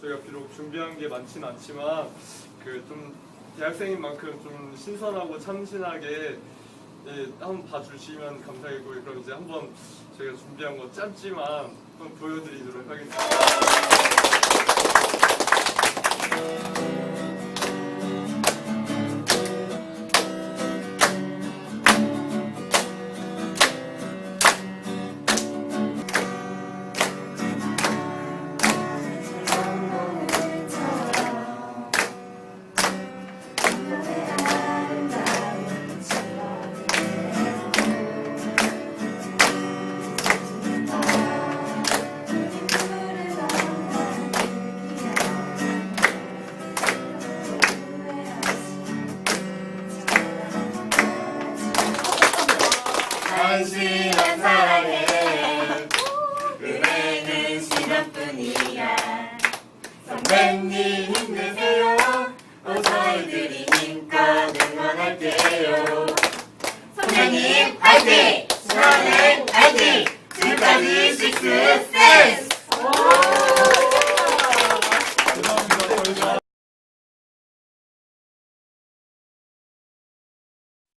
저희가 비록 준비한 게 많지는 않지만 그 좀 대학생인 만큼 좀 신선하고 참신하게 예, 한번 봐주시면 감사하고요. 그럼 이제 한번 저희가 준비한 거 짧지만 한번 보여드리도록 하겠습니다. 한심한 사랑에 은혜는 시간뿐이야 선배님 힘내세요 어, 저희들이 힘껏 응원할게요 선배님 화이팅! 수아는 화이팅! 지금까지 식스